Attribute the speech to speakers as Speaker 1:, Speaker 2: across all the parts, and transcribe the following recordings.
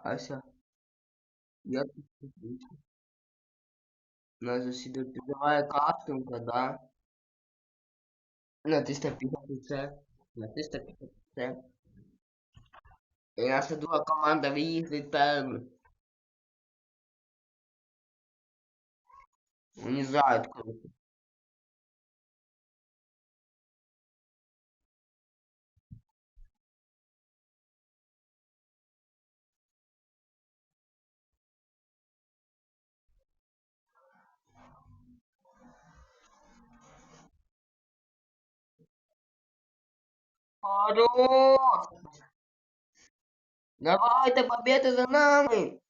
Speaker 1: Ася. Я тут сидю. На засідає підбиває кастинга, да? На 350 це. На 350 це. І наша друга команда виїздить першими. Не знаю, коли. Хорош! Давайте, победа за нами!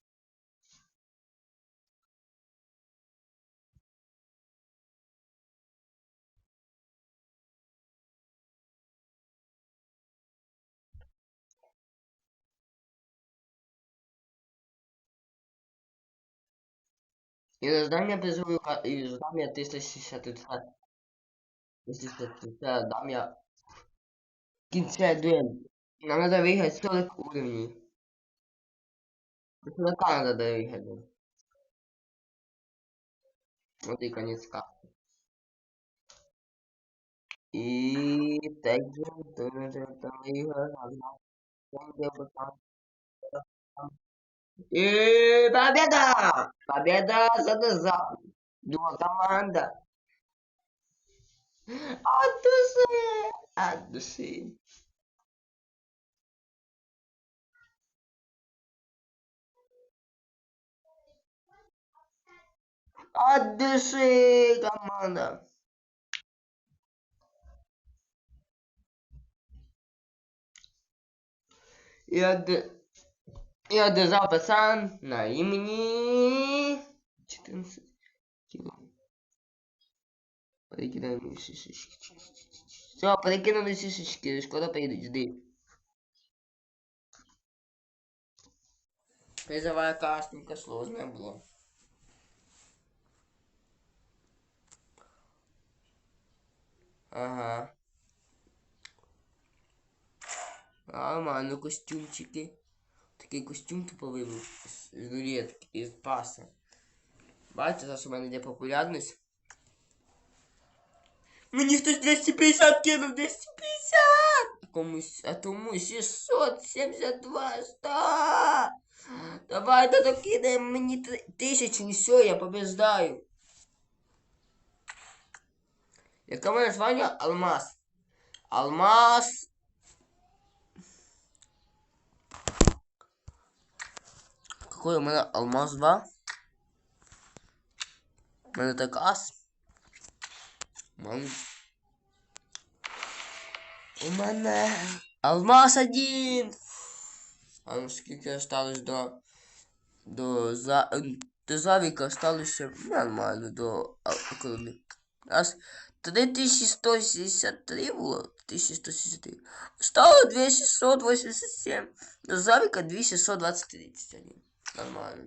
Speaker 1: И призовую, ка- и я 360 360 360 дам я в кінці дуэль. Нам надо выиграть 40 уровней. До 40 надо выиграть. Вот и конец карты. И также тоже там выиграть. И победа! Победа за назад. Друга команда. От души! От души. От души команда. Я, д... я держал пацан на имени 14 кило. Перекидаем шишечки. Все, перекинули шишечки, скоро прийдуть, жди. Призовая кастинка сложная была. Ага. Нормально, костюмчики. Такий костюм типовий був з рулетки, із паса. Бачите, зараз у мене йде популярність. Мені хтось 250 кинув, 250! Комусь, а тому 672, 100! Давай, да докидаємо мені три- тисячу, і все, я побеждаю. Яке моє звання? Алмаз. Алмаз. Какой у мене алмаз 2? У мене так ас. Мам. У мене алмаз один. А ну скільки осталось до. До за. До завіка осталося нормально до коли. Раз 3163 було. 1163. Стало 2687. До завіка 2621. Нормально.